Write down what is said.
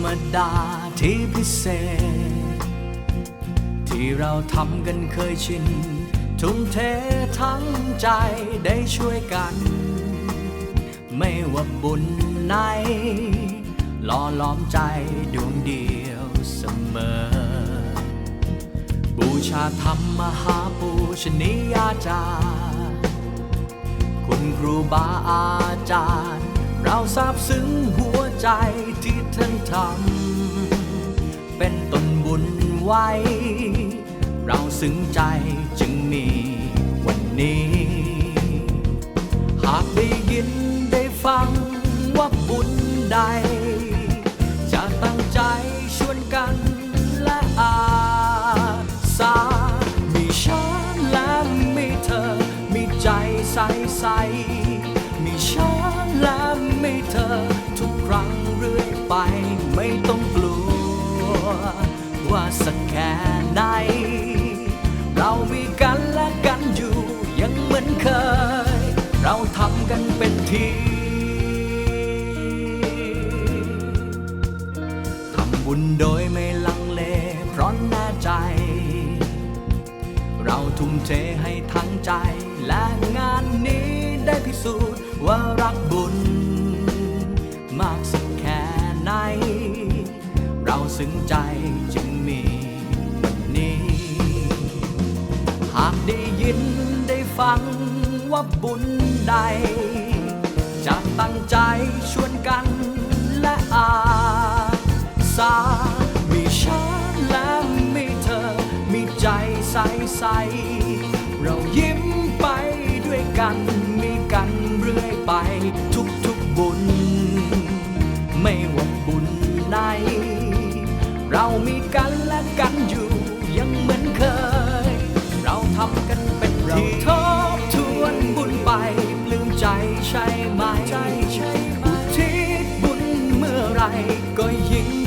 รมดาที่พิเศษ ที่เราทำกันเคยชิน ทุ่มเททั้งใจได้ช่วยกัน ไม่ว่าบุญไหนหล่อล้อมใจดวงเดียวเสมอ บูชาธรรมมหาปูชนียาจารย์คุณครูบาอาจารย์ เราซาบซึ้งหัว ใจที่ท่านทำเป็นต้นบุญไว้ เราซึ้งใจจึงมีวันนี้ หากได้ยินได้ฟังว่าบุญใด จะตั้งใจชวนกันและอาสามีฉันและมีเธอ มีใจใสใส ต้องกลัว ว่าสักแค่ไหน เรามีกันและกันอยู่ยังเหมือนเคย เราทำกันเป็นทีทำบุญโดยไม่ลังเลเพราะแน่ใจ เราทุ่มเทให้ทั้งใจและงานนี้ ซึ้งใจจึงมีวันนี้ หากได้ยินได้ฟังว่าบุญใด จะตั้งใจชวนกันและอาสามีฉันและมีเธอ มีใจใสใสเรายิ้มไปด้วยกันมีกันเรื่อยไปทุกทุกๆบุญไม่ว่า กันเป็นเราทบทวนบุญไปปลื้มใจใช่ไหมอุทิศบุญเมื่อไหรก็ยิ่ง